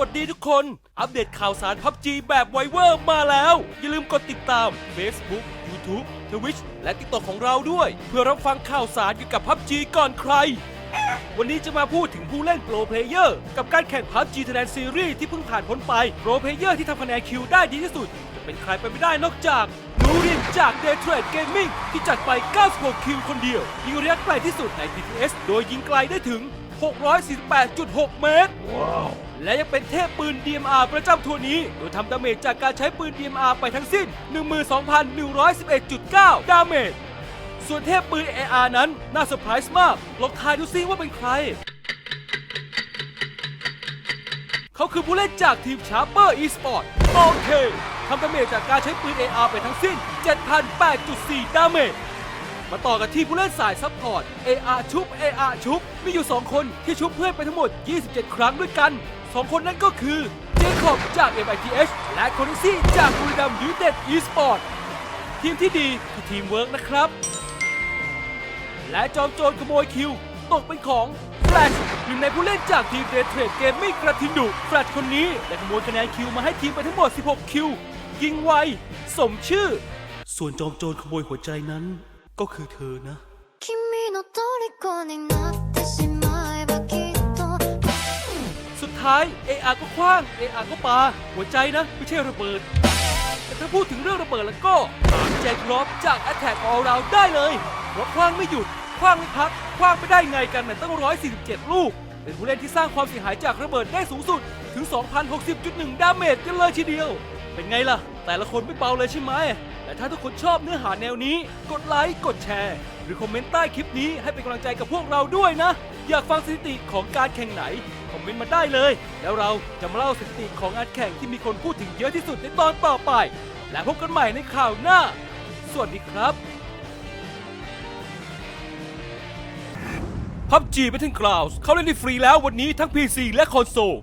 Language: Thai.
วัสดีทุกคน อัปเดตข่าวสารพับจีแบบไวเวอร์มาแล้ว อย่าลืมกดติดตาม Facebook YouTube Twitch และ TikTok ของเราด้วย เพื่อรับฟังข่าวสารเกี่ยวกับพับจีก่อนใคร วันนี้จะมาพูดถึงผู้เล่นโปรเพลเยอร์กับการแข่งพับจี Thailand Series ที่เพิ่งผ่านพ้นไปโปรเพลเยอร์ที่ทำคะแนนคิวได้ดีที่สุด จะเป็นใครไปไม่ได้นอกจากนูรินจาก Day Trade Gaming ที่จัดไป 96 คิวคนเดียว ยิงระยะไกลที่สุดใน TTS โดยยิงไกลได้ถึง 648.6 เมตร และยังเป็นเทพปืน DMR ประจำทัวร์นี้ โดยทำดาเมจจากการใช้ปืน DMR ไปทั้งสิ้น 12,111.9 ดาเมจ ส่วนเทพปืน AR นั้นน่าเซอร์ไพรส์มาก ลองทายดูซิว่าเป็นใคร เขาคือผู้เล่นจากทีมชาร์เปอร์อีสปอร์ตโอเคทำดาเมจจากการใช้ปืน AR ไปทั้งสิ้น 7,008.4 ดาเมจมาต่อกันที่ผู้เล่นสายซัพพอร์ต AR ชุบ AR ชุบ มีอยู่ 2 คนที่ชุบเพื่อนไปทั้งหมด 27 ครั้งด้วยกัน 2 คนนั้นก็คือ เจคอบจาก MITH และโคนิซี่จากบุรีรัมยูเต็ดอีสปอร์ตทีมที่ดีคือทีมเวิร์กนะครับ และจอมโจรขโมยคิว ตกเป็นของแฟลชหนึ่งในผู้เล่นจากทีมเดทเทรดเกมมิ่งกระทิงดุแฟลชคนนี้ได้ขโมยคะแนนคิวมาให้ทีมไปทั้งหมด 16 คิว ยิงไว สมชื่อ ส่วนจอมโจรขโมยหัวใจนั้น ก็คือเธอนะ 君の虜にな ท้าย AR ก็คว้าง AR ก็ปา หัวใจนะไม่ใช่ระเบิด แต่ถ้าพูดถึงเรื่องระเบิดแล้วก็ถาแจ็ครอบจาก Attack All Round ได้เลยเพราะคว้างไม่หยุดคว้างไม่พักคว้างไม่ได้ไงกันเนี่ยตั้ง 147 ลูก เป็นผู้เล่นที่สร้างความเสียหายจากระเบิดได้สูงสุดถึง 2,060.1 ดาเมจกันเลยทีเดียว เป็นไงล่ะ แต่ละคนไม่เบาเลยใช่ไหมและถ้าทุกคนชอบเนื้อหาแนวนี้ กดไลค์กดแชร์ หรือคอมเมนต์ใต้คลิปนี้ให้เป็นกำลังใจกับพวกเราด้วยนะ อยากฟังสถิติของการแข่งไหน คอมเมนต์มาได้เลย แล้วเราจะมาเล่าสถิติของงานแข่งที่มีคนพูดถึงเยอะที่สุดในตอนต่อไป และพบกันใหม่ในข่าวหน้า สวัสดีครับ PUBG Battlegrounds เขาเล่นได้ฟรีแล้ววันนี้ทั้ง PC และคอนโซล